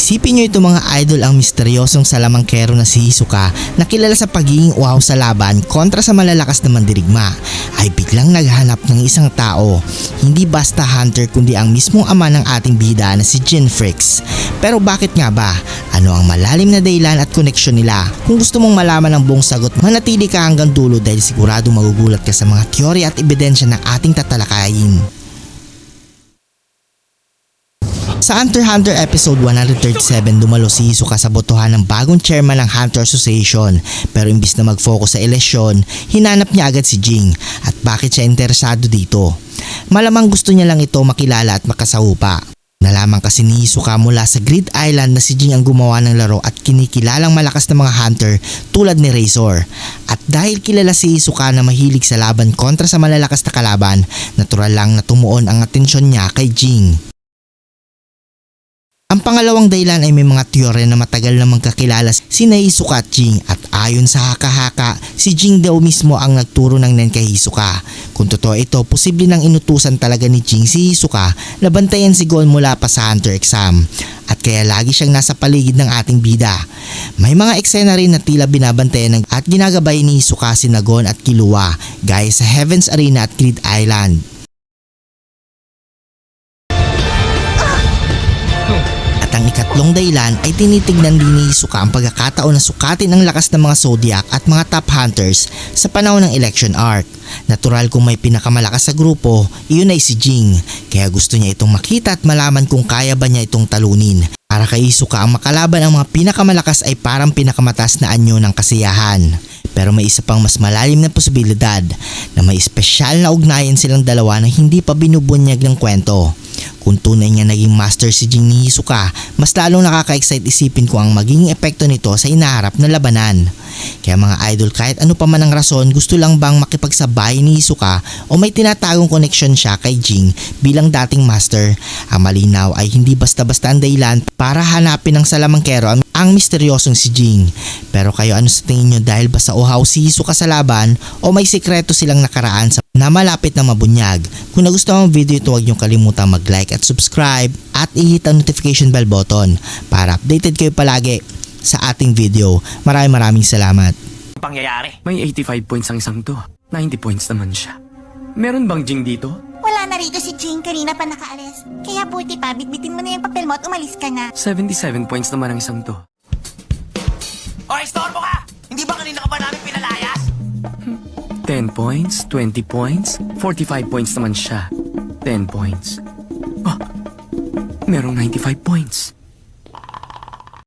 Isipin nyo ito mga idol ang misteryosong salamangkero na si Hisoka na kilala sa pagiging uhaw sa laban kontra sa malalakas na mandirigma ay biglang naghanap ng isang tao. Hindi basta hunter kundi ang mismong ama ng ating bida na si Jin Fricks. Pero bakit nga ba? Ano ang malalim na dahilan at koneksyon nila? Kung gusto mong malaman ang buong sagot, manatili ka hanggang dulo dahil sigurado magugulat ka sa mga teorya at ebidensya ng ating tatalakayin. Sa Hunter Hunter episode 137, dumalo si Hisoka sa botohan ng bagong chairman ng Hunter Association pero imbis na mag-focus sa eleksyon, hinanap niya agad si Jing at bakit siya interesado dito. Malamang gusto niya lang ito makilala at makasahupa. Nalaman kasi ni Hisoka mula sa Grid Island na si Jing ang gumawa ng laro at kinikilalang malakas na mga hunter tulad ni Razor. At dahil kilala si Hisoka na mahilig sa laban kontra sa malalakas na kalaban, natural lang na tumuon ang atensyon niya kay Jing. Ang pangalawang dahilan ay may mga teorya na matagal na magkakilala si Hisoka at Jing at ayon sa haka-haka, si Jing daw mismo ang nagturo ng nen kay Hisoka. Kung totoo ito, posible nang inutusan talaga ni Jing si Hisoka na bantayan si Gon mula pa sa Hunter exam at kaya lagi siyang nasa paligid ng ating bida. May mga eksena rin na tila binabantayan at ginagabay ni Hisoka si Nagon at Killua gaya sa Heaven's Arena at Grid Island. Ang ikatlong dahilan ay tinitignan din ni Hisoka ang pagkakataon na sukatin ang lakas ng mga Zodiac at mga top hunters sa panahon ng election arc. Natural kung may pinakamalakas sa grupo, iyon ay si Jing. Kaya gusto niya itong makita at malaman kung kaya ba niya itong talunin. Para kay Hisoka ang makalaban ang mga pinakamalakas ay parang pinakamataas na anyo ng kasiyahan. Pero may isa pang mas malalim na posibilidad na may espesyal na ugnayan silang dalawa na hindi pa binubunyag ng kwento. Kung tunay nga naging master si Jing ni Hisoka, mas lalong nakaka-excite isipin ko ang magiging epekto nito sa inaharap na labanan. Kaya mga idol kahit ano pa man ang rason gusto lang bang makipagsabay ni Hisoka o may tinatagong connection siya kay Jing bilang dating master. Ang malinaw ay hindi basta-basta ang dahilan para hanapin ng salamangkero ang, ang misteryosong si Jing. Pero kayo ano sa tingin nyo dahil ba sa uhaw si Hisoka sa laban o may sikreto silang nakaraan sa na malapit na mabunyag. Kung nagustuhan ang video ito huwag nyo kalimutang mag-like at subscribe at i-hit ang notification bell button para updated kayo palagi sa ating video. Maraming maraming salamat. pangyayari. May 85 points ang isang to. 90 points naman siya. Meron bang Jing dito? Wala na rito si Jing, kanina pa nakaalis. Kaya buti pa, bitbitin mo na yung papel mo at umalis ka na. 77 points naman ang isang to. O, istorbo ka! Hindi ba kanina ka pa namin pinalayas? 10 points, 20 points, 45 points naman siya. 10 points. Oh, merong 95 points.